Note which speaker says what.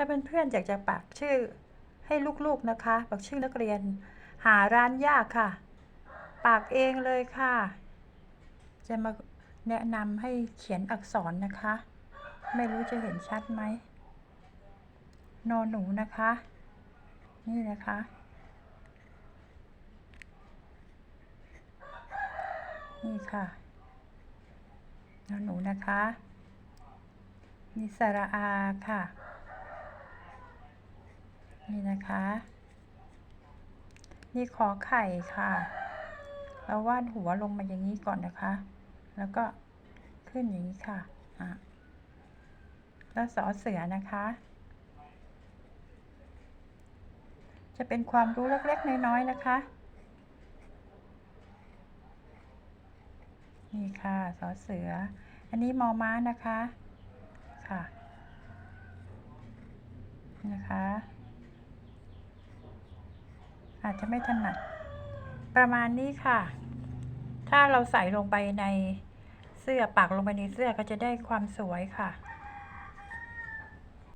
Speaker 1: ถ้าเพื่อนๆอยากจะปักชื่อให้ลูกๆนะคะ ปักชื่อนักเรียน หาร้านยากค่ะ ปักเองเลยค่ะ จะมาแนะนำให้เขียนอักษรนะคะ ไม่รู้จะเห็นชัดไหมนอนหนูนะคะ นี่นะคะนี่ค่ะนอนหนูนะคะ นี่สระอาค่ะ นี่นะคะ นี่ขอไข่ค่ะเราวาดหัวลงมาอย่างนี้ก่อนนะคะ แล้วก็ขึ้นอย่างนี้ค่ะอะแล้วสอเสือนะคะ จะเป็นความรู้เล็กๆน้อยๆนะคะ นี่ค่ะสอเสือ อันนี้มอม้านะคะค่ะนะคะ อาจจะไม่ถนัด ประมาณนี้ค่ะ ถ้าเราใส่ลงไปในเสื้อปักลงไปในเสื้อก็จะได้ความสวยค่ะ